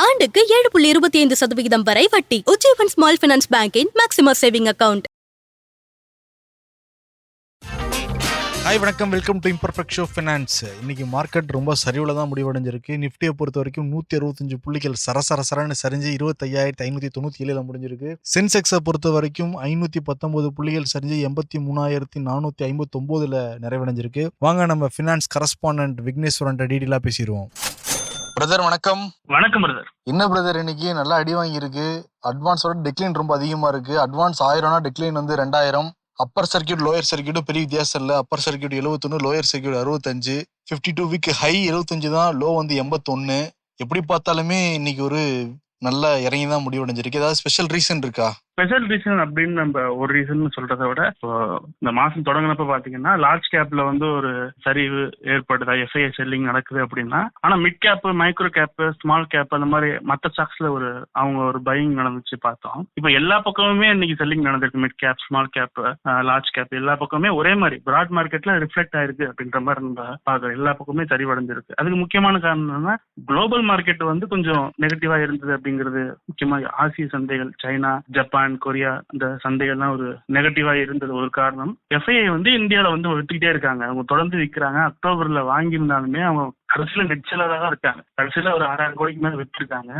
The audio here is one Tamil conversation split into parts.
ஆண்டுக்கு ஏழு புள்ளி இருபத்தி ஐந்து சதவிகிதம் வரை வட்டி. உஜ்ஜீவன் ஸ்மால் பினான்ஸ் பேங்கின் மேக்சிமம் சேவிங் அக்கவுண்ட். ஹாய் வணக்கம். Welcome to imperfect show finance. இன்னைக்கு மார்க்கெட் ரொம்ப சரிவில் தான் முடிவடைஞ்சிருக்கு. நிஃப்டியை பொறுத்த வரைக்கும் நூற்றி அறுபத்தஞ்சு புள்ளிகள் சரசர சரன்னு சரிஞ்சு இருபத்தையாயிரத்தி ஐநூற்றி தொண்ணூற்றி ஏழில் முடிஞ்சிருக்கு. சென்செக்ஸை பொறுத்த வரைக்கும் ஐநூற்றி பத்தொம்போது புள்ளிகள் சரிஞ்சு எண்பத்தி மூணாயிரத்தி நானூற்றி ஐம்பத்தொம்போதில் நிறைவடைஞ்சிருக்கு. வாங்க நம்ம ஃபினான்ஸ் கரஸ்பாண்டன்ட் விக்னேஸ்வரன் டீடெயிலாக பேசிடுவோம். பிரதர் வணக்கம். வணக்கம் பிரதர் என்ன பிரதர் இன்னைக்கு? நல்லா அடி வாங்கியிருக்கு. அட்வான்ஸோட டெக்லைன் ரொம்ப அதிகமா இருக்கு. அட்வான்ஸ் ஆயிரம்னா டெக்லைன் வந்து ரெண்டாயிரம். அப்பர் சர்க்கியூட் லோயர் சர்க்கியூட்டும் பெரிய வித்தியாசம் இல்லை. அப்பர் சர்க்கியூட் எழுபத்தொன்னு லோயர் சர்க்கியூட் அறுபத்தஞ்சு ஃபிஃப்டி டூ வீக் ஹை எழுபத்தஞ்சு தான் லோ வந்து எண்பத்தொன்னு. எப்படி பார்த்தாலுமே இன்னைக்கு ஒரு நல்லா இறங்கி தான் முடிவடைஞ்சிருக்கு. ஏதாவது ஸ்பெஷல் ரீசன் இருக்கா? ஸ்பெஷல் ரீசன் அப்படின்னு நம்ம ஒரு ரீசன் சொல்றதை விட இந்த மாசம் தொடங்கினப்ப பாத்தீங்கன்னா லார்ஜ் கேப்ல வந்து ஒரு சரிவு ஏற்படுதா? எஃப்ஐ செல்லிங் நடக்குது அப்படின்னா ஆனா mid cap micro cap small cap அந்த மாதிரி மற்ற ஸ்டாக்ஸ்ல ஒரு அவங்க ஒரு பையிங் நடந்துச்சு பார்த்தோம். இப்போ எல்லா பக்கமுமே இன்னைக்கு செல்லிங் நடந்திருக்கு. Mid cap small cap large cap எல்லா பக்கமுமே ஒரே மாதிரி. பிராட் மார்க்கெட்ல ரிஃப்ளெக்ட் ஆயிருக்கு அப்படின்ற மாதிரி நம்ம பாக்குறோம் எல்லா பக்கமே சரிவடைஞ்சிருக்கு. அதுக்கு முக்கியமான காரணம் என்னன்னா குளோபல் மார்க்கெட் வந்து கொஞ்சம் நெகட்டிவா இருந்தது அப்படிங்கிறது முக்கியமா ஆசிய சந்தைகள் சைனா ஜப்பான் கொரியா இந்த சந்தைகள்லாம் ஒரு நெகட்டிவா இருந்தது ஒரு காரணம். எஃப்ஐஐ வந்து இந்தியாவில் வந்து விட்டுக்கிட்டே இருக்காங்க. அவங்க தொடர்ந்து விற்கிறாங்க அக்டோபர்ல வாங்கியிருந்தாலுமே அவங்க கடைசியில நெச்சலா தான் இருக்காங்க. கடைசியில ஒரு ஆறாயிரம் கோடிக்கு மேல வித்துருக்காங்க.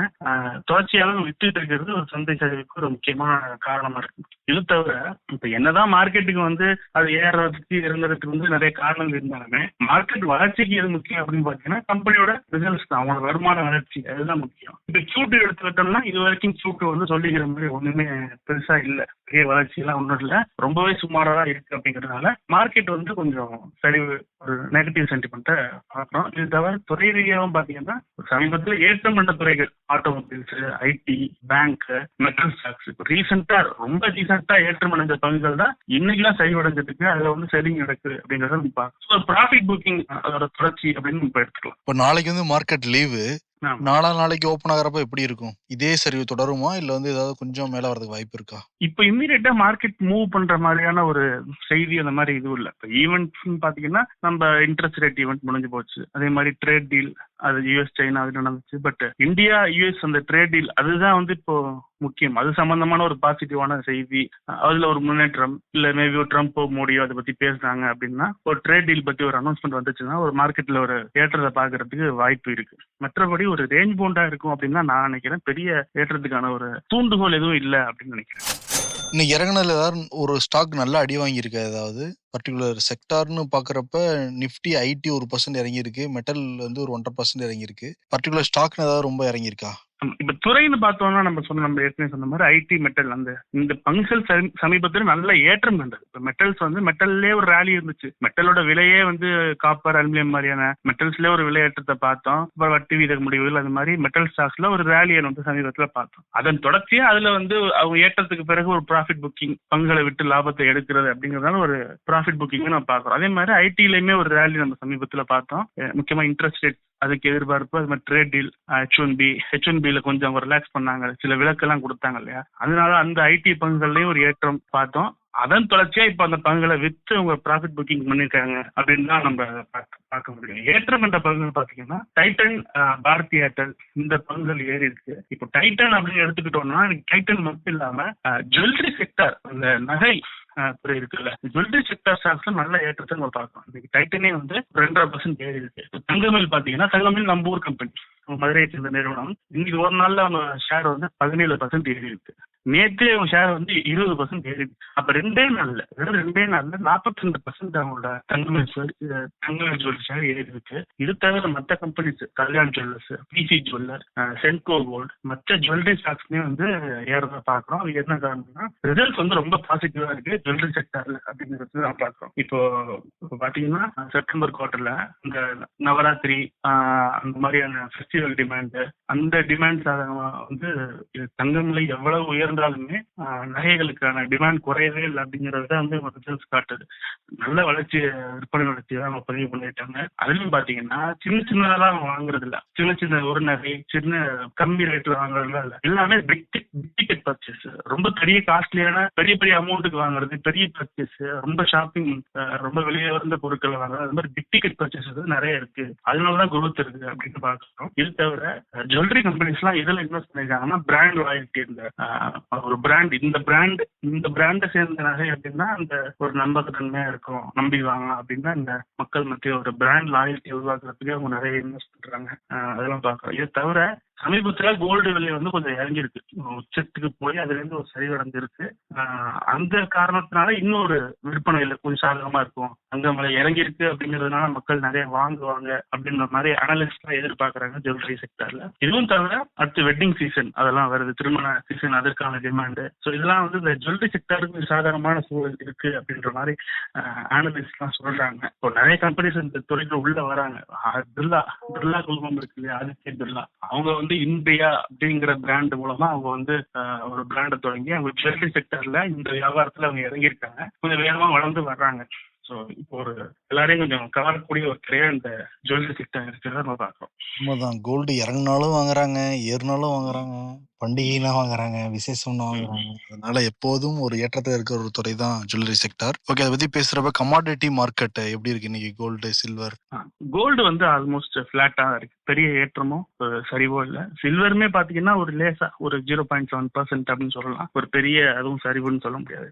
தொடர்ச்சியாக வித்துட்டு இருக்கிறது ஒரு சந்தை சரிவுக்கு ஒரு முக்கியமான காரணமா இருக்கு. இது தவிர இப்ப என்னதான் மார்க்கெட்டுக்கு வந்து அது ஏறதுக்கு இறங்குறதுக்கு வந்து நிறைய காரணங்கள் இருந்தாலுமே மார்க்கெட் வளர்ச்சிக்கு எது முக்கியம் அப்படின்னு பாத்தீங்கன்னா கம்பெனியோட ரிசல்ட்ஸ் தான். அவங்களோட வருமான வளர்ச்சி அதுதான் முக்கியம். இப்ப சூட்டு எடுத்துக்கிட்டோம்னா இது வரைக்கும் சூட்டு வந்து சொல்லிக்கிற மாதிரி ஒண்ணுமே பெருசா இல்ல. பெரிய வளர்ச்சி எல்லாம் ஒன்றும் இல்ல. ரொம்பவே சுமாரா தான் இருக்கு அப்படிங்கறதுனால மார்க்கெட் வந்து கொஞ்சம் சரிவு ஒரு நெகட்டிவ் சென்டிமெண்ட்டை பார்க்குறோம் இது தவிர துறை ரீதியாகவும் பாத்தீங்கன்னா சமீபத்தில் ஏற்றம் பண்ண துறைகள் automobiles IT bank metal stocks இப்போ ரீசெண்டா ரொம்ப ரீசெண்டா ஏற்றம் அடைஞ்ச பங்குகள் தான் இன்னைக்கெல்லாம் சரிவடைஞ்சதுக்கு அதுல வந்து செல்லிங் நடக்குது அப்படிங்கறத நம்ம பார்க்கலாம் ப்ராஃபிட் புக்கிங் அதோட தொடர்ச்சி அப்படின்னு நம்ம எடுத்துக்கலாம். இப்போ நாளைக்கு வந்து மார்க்கெட் லீவு நாளா நாளைக்கு ஓப்பன் ஆகிறப்ப எப்படி இருக்கும்? இதே சரிவு தொடருமா? இல்லை வந்து ஏதாவது கொஞ்சம் மேலே வரதுக்கு வாய்ப்பு இருக்கா? இப்போ இம்மீடியட்டா மார்க்கெட் மூவ் பண்ற மாதிரியான ஒரு செய்தி அந்த மாதிரி இதுவும் இல்லை. இப்போ ஈவெண்ட்ஸ் பாத்தீங்கன்னா நம்ம இன்ட்ரெஸ்ட் ரேட் ஈவெண்ட் முடிஞ்சு போச்சு. அதே மாதிரி ட்ரேட் டீல் அது யூஎஸ் சைனா அது நடந்துச்சு. பட் இந்தியா யூஎஸ் அந்த ட்ரேட் டீல் அதுதான் வந்து இப்போ முக்கியம். அது சம்பந்தமான ஒரு பாசிட்டிவான செய்தி. அதுல ஒரு முன்னேற்றம் இல்ல மேபி ட்ரம்ப்போ மோடியோ அதை பத்தி பேசுறாங்க அப்படின்னா ஒரு ட்ரேட் டீல் பத்தி ஒரு அனௌன்ஸ்மெண்ட் வந்துச்சுன்னா ஒரு மார்க்கெட்ல ஒரு ஏற்றத்தை பாக்குறதுக்கு வாய்ப்பு இருக்கு. மற்றபடி ஒரு ரேஞ்ச் போண்டா இருக்கும் அப்படின்னு நான் நினைக்கிறேன். பெரிய ஏற்றத்துக்கான ஒரு தூண்டுகோல் எதுவும் இல்லை அப்படின்னு நினைக்கிறேன். இன்னும் இறங்குனதுல ஏதாவது ஒரு ஸ்டாக் நல்லா அடி வாங்கியிருக்கா ஏதாவது? பர்டிகுலர் செக்டார்னு பார்க்குறப்ப நிஃப்டி ஐடி ஒரு பர்சன்ட் இறங்கியிருக்கு. மெட்டல் வந்து ஒரு ஒன்றரை பர்சன்ட் இறங்கியிருக்கு. பர்டிகுலர் ஸ்டாக்னு ஏதாவது ரொம்ப இறங்கியிருக்கா? இப்ப துறைன்னு பார்த்தோம்னா நம்ம சொன்ன நம்ம ஏற்கனவே சொன்ன மாதிரி ஐடி மெட்டல் அந்த இந்த பங்குகள் சமீ- சமீபத்துல நல்ல ஏற்றம் கண்டது. இப்ப மெட்டல்ஸ் வந்து மெட்டல்லே ஒரு ரேலி இருந்துச்சு. மெட்டலோட விலையே வந்து காப்பர் அலுமினியம் மாதிரியான மெட்டல்ஸ்ல ஒரு விலையேற்றத்தை பார்த்தோம். அப்புறம் வட்டி வீத முடிவுகள் அந்த மாதிரி மெட்டல் ஸ்டாக்ஸ்ல ஒரு ரேலியை வந்து சமீபத்துல பார்த்தோம். அதன் தொடர்ச்சியா அதுல வந்து அவங்க ஏற்றத்துக்கு பிறகு ஒரு ப்ராஃபிட் புக்கிங் பங்குகளை விட்டு லாபத்தை எடுக்கிறது அப்படிங்கிறதால ஒரு ப்ராஃபிட் புக்கிங் நம்ம பார்க்கறோம். அதே மாதிரி ஐடிலயுமே ஒரு ரேலி நம்ம சமீபத்துல பார்த்தோம். முக்கியமாக முக்கியமா இன்ட்ரெஸ்ட் ரேட் அதுக்கு எதிர்பார்ப்பு அது மாதிரி trade deal H one B H one பில கொஞ்சம் அவங்க ரிலாக்ஸ் பண்ணாங்க. சில விலக்கெல்லாம் கொடுத்தாங்க இல்லையா? அதனால அந்த ஐடி பங்குகள்லயும் ஒரு ஏற்றம் பார்த்தோம். அதன் தொடர்ச்சியா இப்ப அந்த பங்குகளை வித்து அவங்க ப்ராஃபிட் புக்கிங் பண்ணிருக்காங்க அப்படின்னு தான் நம்ம பார்க்க பார்க்க முடியும். ஏற்றம் என்ற பங்குகள் பாத்தீங்கன்னா டைட்டன் பாரதி ஏர்டெல் இந்த பங்குகள் ஏறி இருக்கு. இப்போ டைட்டன் அப்படின்னு எடுத்துக்கிட்டோம்னா டைட்டன் மட்டும் இல்லாம ஜுவல்லரி செக்டர் அந்த நகை துறை இருக்குல்ல ஜுவல்லரி செக்டர் ஸ்டாக்ஸ்ல நல்ல ஏற்றத்தை நம்ம பார்க்கலாம். இன்னைக்கு டைட்டனே வந்து ரெண்டரை பர்சன்ட் ஏறி இருக்கு. தங்கமில் பாத்தீங்கன்னா தங்கமில் நம்ம ஊர் கம்பெனி மதுரையை சேர்ந்த நிறுவனம். இன்னைக்கு ஒரு நாள்ல அவங்க ஷேர் வந்து பதினேழு பர்சன்ட் ஏறி இருக்கு. நேற்றே அவங்க ஷேர் வந்து இருபது பர்சன்ட் ஏறி அப்ப ரெண்டே நாள்ல வெறும் ரெண்டே நாள்ல நாற்பத்தி ரெண்டு பர்சன்ட் அவங்களோட தங்கமில் ஷேர் ஜுவல்லர் ஜுவல்லரி ஷேர் ஏறி இருக்கு. இது தவிர மற்ற companies Kalyan jewellers PC jeweller Senco gold மற்ற ஜுவல்லரி ஸ்டாக்ஸ்லயும் வந்து ஏறத பாக்குறோம். அது என்ன காரணம்னா ரிசல்ட்ஸ் வந்து ரொம்ப பாசிட்டிவா இருக்கு. ஜுவல்லரி செக்டர்ல அப்படிங்கிறது நான் பாக்குறோம். இப்போ பாத்தீங்கன்னா செப்டம்பர் குவார்டர்ல இந்த நவராத்திரி அந்த மாதிரியான ஃபெஸ்டிவல் டிமாண்ட் அந்த டிமாண்ட் வந்து தங்கங்களை எவ்வளவு உயர் இருந்தாலுமே நகைகளுக்கான டிமாண்ட் குறையவே இல்லை அப்படிங்கிறது தான் வந்து ரிசல்ட்ஸ் காட்டுது. நல்ல வளர்ச்சி விற்பனை வளர்ச்சி தான் அவங்க பதிவு பண்ணிட்டாங்க அதுலயும் பாத்தீங்கன்னா சின்ன சின்னதெல்லாம் வாங்குறது இல்ல சின்ன சின்ன ஒரு நகை சின்ன கம்மி ரேட்ல வாங்குறதுலாம் இல்ல. எல்லாமே பிக் பர்ச்சேஸ் ரொம்ப பெரிய காஸ்ட்லியான பெரிய பெரிய அமௌண்ட்டுக்கு வாங்குறது பெரிய பர்ச்சேஸ் ரொம்ப ஷாப்பிங் ரொம்ப வெளியே வந்த பொருட்கள் வாங்குறது அது மாதிரி பிக் டிக்கெட் பர்ச்சேஸ் நிறைய இருக்கு. அதனாலதான் குரோத் இருக்கு அப்படின்னு பாக்குறோம் இது தவிர ஜுவல்லரி கம்பெனிஸ் எல்லாம் இதுல இன்வெஸ்ட் பண்ணிருக்காங்கன்னா பிராண்ட் லாயல்ட்டி இந்த ஒரு பிராண்ட் இந்த பிராண்ட் இந்த பிராண்டை சேர்ந்த நகை அப்படின்னா அந்த ஒரு நம்பகத்தன்மையா இருக்கும். நம்பி வாங்க அப்படின்னா இந்த மக்கள் மத்திய ஒரு பிராண்ட் லாயல்ட்டி உருவாக்குறதுக்கு அவங்க நிறைய இன்வெஸ்ட் பண்றாங்க. அதெல்லாம் பாக்குறோம் இது தவிர சமீபத்துல கோல்டு விலை வந்து கொஞ்சம் இறங்கியிருக்கு. உச்சத்துக்கு போய் அதுல இருந்து ஒரு சரிவடைஞ்சிருக்கு அந்த காரணத்தினால இன்னொரு விற்பனையில கொஞ்சம் சாதகமா இருக்கும். அங்க மலை இறங்கியிருக்கு அப்படிங்கறதுனால மக்கள் நிறைய வாங்குவாங்க அப்படின்ற மாதிரி அனலிஸ்ட் எதிர்பார்க்கறாங்க ஜுவல்லரி செக்டர்ல இதுவும் தவிர அடுத்து வெட்டிங் சீசன் அதெல்லாம் வருது. திருமண சீசன் அதற்கான டிமாண்டு ஸோ இதெல்லாம் வந்து இந்த ஜுவல்லரி செக்டருக்கு சாதாரணமான சூழல் இருக்கு அப்படின்ற மாதிரி அனலிஸ்ட் எல்லாம் சொல்றாங்க. இப்போ நிறைய கம்பெனிஸ் இந்த துறைக்கு உள்ள வராங்க. பிர்லா பிர்லா குழுமம் இருக்கு இல்லையா? ஆதித்ய பிர்லா. அவங்க வந்து இந்தியா அப்படிங்கிற பிராண்ட் மூலமா அவங்க வந்து ஒரு பிராண்டை தொடங்கி அவங்க ஜுவல்லரி செக்டர்ல இந்த வியாபாரத்துல அவங்க இறங்கியிருக்காங்க. கொஞ்சம் வேகமா வளர்ந்து வர்றாங்க. ஸோ இப்போ ஒரு எல்லாரையும் கொஞ்சம் கவரக்கூடிய ஒரு துறையா இந்த ஜுவல்லரி செக்டர் இருக்கிறத நம்ம பார்க்கிறோம். உண்மைதான். கோல்டு இறங்குனாலும் வாங்குறாங்க ஏறினாலும் வாங்குறாங்க. பண்டிகைனா வாங்குறாங்க விசேஷம்னா வாங்குறாங்க. அதனால எப்போதும் ஒரு ஏற்றத்தில் இருக்கிற ஒரு துறை தான் ஜுவல்லரி செக்டார் ஓகே அதை பத்தி பேசுறப்ப கமாடிட்டி மார்க்கெட் எப்படி இருக்கு இன்னைக்கு? கோல்டு சில்வர் கோல்டு வந்து ஆல்மோஸ்ட் ஃபிளாட்டா இருக்கு. பெரிய ஏற்றமோ சரிவோ இல்ல. சில்வருமே பாத்தீங்கன்னா ஒரு லேசா ஒரு ஜீரோ பாயிண்ட் செவன் பர்சன்ட் அப்படின்னு சொல்லலாம். ஒரு பெரிய அதுவும் சரிவுன்னு சொல்ல முடியாது.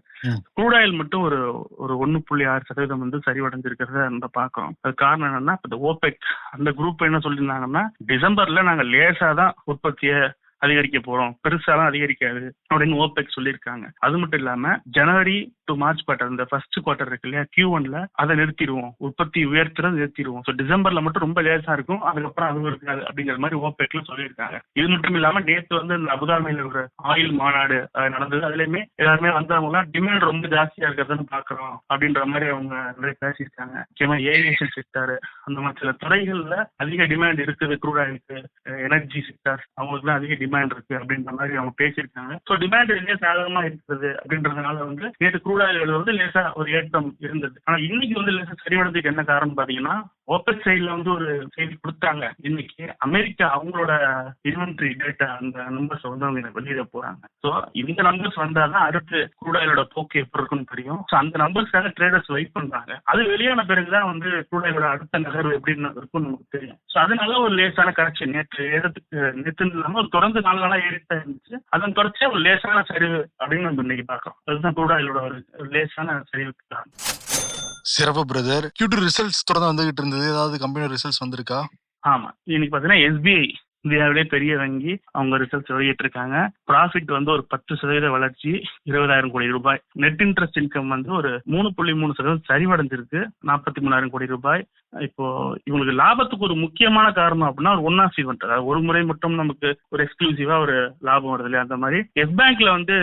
க்ரூட் ஆயில் மட்டும் ஒரு ஒரு ஒன்னு புள்ளி ஆறு சதவீதம் வந்து சரிவடைஞ்சிருக்கிறத நம்ம பாக்குறோம் அது காரணம் என்னன்னா இப்ப இந்த ஓபெக் அந்த குரூப் என்ன சொல்லியிருந்தாங்கன்னா டிசம்பர்ல நாங்க லேசா தான் உற்பத்தியை அதிகரிக்க போறோம். பெருசாலாம் அதிகரிக்காது அப்படின்னு ஓபெக் சொல்லியிருக்காங்க. அது மட்டும் இல்லாம ஜனவரி டு மார்ச் குவார்டர் இந்த ஃபர்ஸ்ட் குவார்டர் இருக்கு இல்லையா? கியூ ஒன்ல அதை நிறுத்திடுவோம். உற்பத்தி உயர்த்துறது நிறுத்திடுவோம். ஸோ டிசம்பர்ல மட்டும் ரொம்ப லேசா இருக்கும். அதுக்கப்புறம் அதுவும் இருக்காது அப்படிங்கிற மாதிரி ஓபெக்ல சொல்லியிருக்காங்க. இது மட்டும் இல்லாம நேற்று வந்து இந்த அபுதாபியில் ஒரு ஆயில் மாநாடு நடந்தது. அதுலயுமே எல்லாருமே வந்தவங்க டிமாண்ட் ரொம்ப ஜாஸ்தியா இருக்கிறதுன்னு பாக்குறோம் அப்படின்ற மாதிரி அவங்க நிறைய பேசியிருக்காங்க. முக்கியமா ஏவியேஷன் செக்டர் அந்த மாதிரி சில துறைகள்ல அதிக டிமாண்ட் இருக்குது. குரூட் ஆயிலுக்கு எனர்ஜி செக்டர் அவங்களுக்கு அதிக டிமாண்ட் டிமாண்ட் இருக்கு அப்படின்ற மாதிரி அவங்க பேசியிருக்காங்க. ஸோ டிமாண்ட் எங்கே சாதகமா இருக்குது அப்படின்றதுனால வந்து நேற்று குரூட் ஆயில் வந்து லேசா ஒரு ஏற்றம் இருந்தது. ஆனா இன்னைக்கு வந்து லேசா சரிவடைறதுக்கு என்ன காரணம் பாத்தீங்கன்னா ஓப்பன் சைட்ல வந்து ஒரு செய்தி கொடுத்தாங்க. இன்னைக்கு அமெரிக்கா அவங்களோட இன்வென்ட்ரி டேட்டா அந்த நம்பர்ஸ் வந்து அவங்க வெளியிட போறாங்க. ஸோ இந்த நம்பர்ஸ் வந்தாதான் அடுத்து குரூடாயிலோட போக்கு எப்படி இருக்குன்னு தெரியும். ஸோ அந்த நம்பர்ஸ்க்காக ட்ரேடர்ஸ் வெயிட் பண்றாங்க. அது வெளியான பிறகுதான் வந்து குரூடாயிலோட அடுத்த நகர்வு எப்படின்னு இருக்கும்னு நமக்கு தெரியும். ஸோ அதனால ஒரு லேசான கரெக்ஷன் நேற்று ஏறதுக்கு நேற்று இல்லாம ஒரு தொடர்ந்து நாலு நாளா ஏறிட்டு இருந்துச்சு. அதன் தொடர்ச்சியா ஒரு லேசான சரிவு அப்படின்னு நம்ம இன்னைக்கு பார்க்கறோம். அதுதான் குரூடாயிலோட ஒரு ஒரு லேசான சரிவுக்கு காரணம். சிறப்பு பிரதர் கியூ ரிசல்ட்ஸ் தொடர்ந்து வந்துகிட்டு இருந்தது. ஏதாவது கம்பெனி ரிசல்ட்ஸ் வந்திருக்கா? ஆமா. இன்னைக்கு பாத்தீங்கன்னா எஸ்பிஐ இந்தியாவிலே பெரிய வங்கி அவங்க ரிசல்ட்ஸ் வெளியிட்டு இருக்காங்க ப்ராஃபிட் வந்து ஒரு பத்து சதவீத வளர்ச்சி இருபதாயிரம் கோடி ரூபாய். நெட் இன்ட்ரெஸ்ட் இன்கம் வந்து ஒரு மூணு புள்ளி மூணு சதவீதம் சரிவடைஞ்சிருக்கு நாற்பத்தி மூணாயிரம் கோடி ரூபாய். இப்போ இவங்களுக்கு லாபத்துக்கு ஒரு முக்கியமான காரணம் அப்படின்னா ஒரு ஒன் ஆஃப் ஈவெண்ட் அதாவது ஒரு முறை மட்டும் நமக்கு ஒரு எக்ஸ்க்ளூசிவா ஒரு லாபம் வருது இல்லையா? அந்த மாதிரி. எஸ் பேங்க்ல வந்து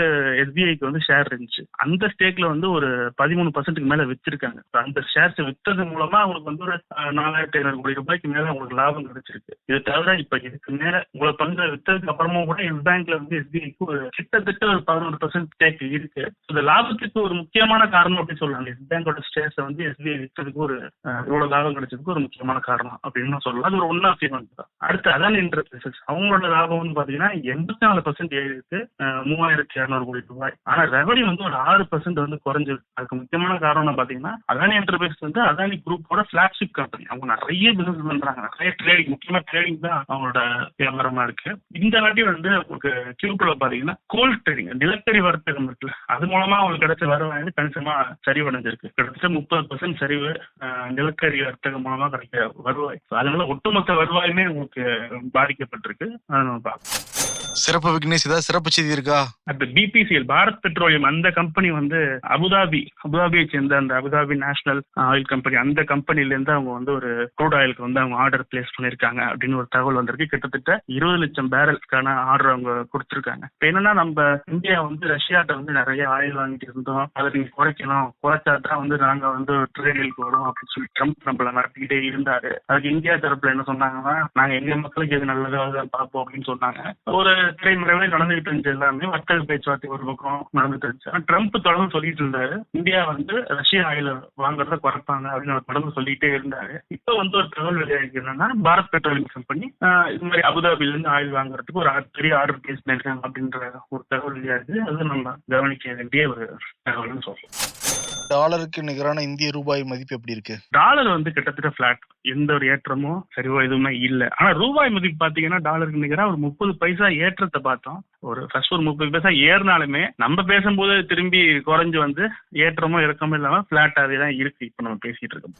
எஸ்பிஐக்கு வந்து ஷேர் இருந்துச்சு. அந்த ஸ்டேக்ல வந்து ஒரு பதிமூணு பர்சன்ட்டுக்கு மேல வித்திருக்காங்க. அந்த ஷேர்ஸ் வித்தது மூலமா அவங்களுக்கு வந்து ஒரு நாலாயிரத்தி ஐநூறு கோடி ரூபாய்க்கு மேல அவங்களுக்கு லாபம் கிடைச்சிருக்கு. இது தவிர இப்ப இதுக்கு மேல உங்களை பங்கு வித்ததுக்கு அப்புறமும் கூட எஸ் பேங்க்ல வந்து எஸ்பிஐக்கு ஒரு கிட்டத்தட்ட ஒரு பதினோரு பர்சன்ட் ஸ்டேக் இருக்கு. இந்த லாபத்துக்கு ஒரு முக்கியமான காரணம் அப்படின்னு சொல்லலாம் எஸ் பேங்கோட ஷேர்ஸ் வந்து எஸ்பிஐ வித்ததுக்கு ஒரு இவ்வளவு லாபம் கிடைச்சதுக்கு ஒரு முக்கியமான காரணம் அப்படின்னு சொல்லலாம் அது ஒரு ஒன் ஆஃப் தான். அடுத்து அதான் இன்ட்ரெஸ்ட் அவங்களோட லாபம் வந்து பாத்தீங்கன்னா எண்பத்தி நாலு பர்சன்ட் ஏறிருக்கு மூவாயிரத்தி இரநூறு கோடி ரூபாய். ஆனா ரெவன்யூ வந்து ஒரு ஆறு பர்சன்ட் வந்து குறைஞ்சிருக்கு. அதுக்கு முக்கியமான காரணம் பாத்தீங்கன்னா அதானி என்டர்பிரைஸ் வந்து அதானி குரூப்போட பிளாக்ஷிப் கம்பெனி அவங்க நிறைய பிசினஸ் பண்றாங்க. நிறைய ட்ரேடிங் முக்கியமா ட்ரேடிங் தான் அவங்களோட வியாபாரமா இருக்கு. இந்த வாட்டி வந்து உங்களுக்கு கியூக்குள்ள பாத்தீங்கன்னா கோல்ட் ட்ரேடிங் நிலக்கரி வர்த்தகம் இருக்குல்ல அது மூலமா அவங்களுக்கு கிடைச்ச வருவாய் வந்து கணிசமா சரிவடைஞ்சிருக்கு. கிட்டத்தட்ட முப்பது பர்சன்ட் சரிவு நிலக்கரி வர்த்தகம் மூலமா கிடைக்க வருவாய். அதனால ஒட்டுமொத்த வருவாயுமே உங்களுக்கு பாதிக்கப்பட்டிருக்கு. அதை நம்ம பார்க்கலாம். சிறப்பு விக்னேஷ் ஏதாவது சிறப்பு செய்தி இருக்கா? அந்த பிபிசிஎல் பாரத் பெட்ரோலியம் அந்த கம்பெனி வந்து அபுதாபி அபுதாபியை சேர்ந்த அந்த அபுதாபி நேஷனல் ஆயில் கம்பெனி அந்த கம்பெனில இருந்து அவங்க வந்து ஒரு க்ரூட் ஆயிலுக்கு வந்து அவங்க ஆர்டர் பிளேஸ் பண்ணிருக்காங்க அப்படின்னு ஒரு தகவல் வந்திருக்கு. கிட்டத்தட்ட இருபது லட்சம் பேரல்ஸ்க்கான ஆர்டர் அவங்க கொடுத்திருக்காங்க. இப்ப என்னன்னா நம்ம இந்தியா வந்து ரஷ்யாட்ட வந்து நிறைய ஆயில் வாங்கிட்டு இருந்தோம். அதை நீங்க குறைக்கணும். குறைச்சா தான் வந்து நாங்க வந்து ட்ரேடிலுக்கு வரும் அப்படின்னு சொல்லி ட்ரம்ப் நம்மள நடத்திக்கிட்டே இருந்தாரு. அதுக்கு இந்தியா தரப்புல என்ன சொன்னாங்கன்னா நாங்க எங்க மக்களுக்கு எது நல்லதோ அதை பார்ப்போம் அப்படின்னு சொன்னாங்க. ஒரு திரைமறைவே நடந்துகிட்டு இருந்துச்சு எல்லாமே. வர்த்தக பேச்சுவார்த்தை ஒரு பக்கம் நடந்துட்டு இருந்துச்சு. ஆனா ட்ரம்ப் தொடர்ந்து சொல்லிட்டு இருந்தாரு. இந்தியா வந்து ரஷ்யா ஆயில் வாங்குறத குறைப்பாங்க அப்படின்னு தொடர்ந்து சொல்லிட்டே இருந்தாரு. இப்ப வந்து ஒரு தகவல் வெளியாகி என்னன்னா பாரத் பெட்ரோலியம் கம்பெனி இது மாதிரி அபுதாபில இருந்து ஆயில் வாங்குறதுக்கு ஒரு பெரிய ஆர்டர் பேசினிருக்காங்க அப்படின்ற ஒரு தகவல் வெளியாகுது அது நம்ம கவனிக்க வேண்டிய ஒரு தகவல்னு சொல்றோம் டாலருக்கு நிகரான இந்திய ரூபாய் மதிப்பு எப்படி இருக்கு? டாலர் வந்து கிட்டத்தட்ட பிளாட் எந்த ஒரு ஏற்றமோ சரிவோ எதுவுமே இல்ல. ஆனா ரூபாய் மதிப்பு பாத்தீங்கன்னா டாலருக்கு நிகரா ஒரு முப்பது பைசா ஏற்றத்தை பார்த்தோம். ஒரு ஃபர்ஸ்ட் ஒரு முப்பது பைசா ஏறினாலுமே நம்ம பேசும்போது திரும்பி குறைஞ்சு வந்து ஏற்றமோ இறக்கமோ இல்லாம பிளாட்டாவே தான் இருக்கு இப்ப நம்ம பேசிட்டு இருக்கோம்.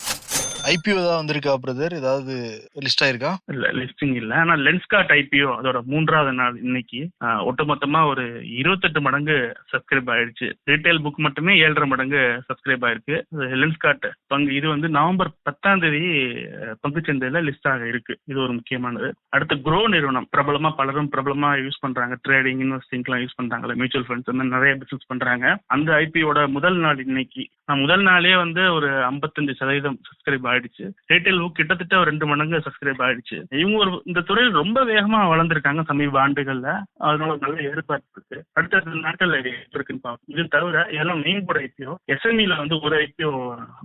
ஐபிஓ தான் வந்திருக்கா பிரதர் ஏதாவது லிஸ்ட் ஆயிருக்கா? இல்ல லிஸ்டிங் இல்ல. ஆனா லென்ஸ்கார்ட் ஐபிஓ அதோட மூன்றாவது நாள் இன்னைக்கு ஒட்டுமொத்தமா ஒரு இருபத்தெட்டு மடங்கு சப்ஸ்கிரைப் ஆயிடுச்சு. ரீட்டைல் புக் மட்டுமே ஏழரை மடங்கு சப்ஸ்கிரைப் ஆயிருக்கு. லென்ஸ்கார்ட் பங்கு இது வந்து நவம்பர் பத்தாம் தேதி பங்கு சந்தையில லிஸ்ட் ஆக இருக்கு. இது ஒரு முக்கியமானது. அடுத்து குரோ நிறுவனம். பிரபலமா பலரும் பிரபலமா யூஸ் பண்றாங்க. ட்ரேடிங் இன்வெஸ்டிங்லாம் யூஸ் பண்றாங்க மியூச்சுவல் ஃபண்ட்ஸ் வந்து நிறைய பிசினஸ் பண்றாங்க. அந்த ஐபிஓட முதல் நாள் இன்னைக்கு. முதல் நாளே வந்து ஒரு 55% சதவீதம் சப்ஸ்கிரைப் ஆயிடுச்சு. ஆயிடுச்சு. புக் கிட்டத்தட்ட ஒரு ரெண்டு மடங்கு சப்ஸ்கிரைப் ஆயிடுச்சு. இவங்க ஒரு இந்த துறையில் ரொம்ப வேகமா வளர்ந்துருக்காங்க சமீப ஆண்டுகள்ல. அதனால நல்ல எதிர்பார்ப்பு இருக்கு. அடுத்த நாட்கள் இருக்குன்னு பார்ப்போம். இது தவிர இதெல்லாம் மெயின் போர்டு ஐபிஓ எஸ்எம்இல வந்து ஒரு ஐபிஓ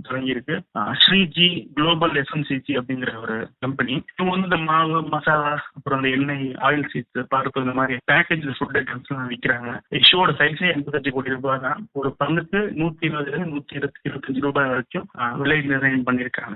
தொடங்கி இருக்கு ஸ்ரீஜி குளோபல் எஸ்எம்சிஜி அப்படிங்கிற ஒரு கம்பெனி இவங்க வந்து இந்த மாவு மசாலா அப்புறம் இந்த எண்ணெய் ஆயில் சீட்ஸ் பருப்பு இந்த மாதிரி பேக்கேஜ் ஃபுட் ஐட்டம்ஸ் எல்லாம் விற்கிறாங்க இஷ்யூவோட சைஸே எண்பத்தஞ்சு கோடி ரூபாய் தான் ஒரு பங்குக்கு நூத்தி இருபதுல இருந்து நூத்தி இருபத்தி இருபத்தஞ்சு ரூபாய் வரைக்கும் விலை நிர்ணயம் பண்ணியிருக்காங்க.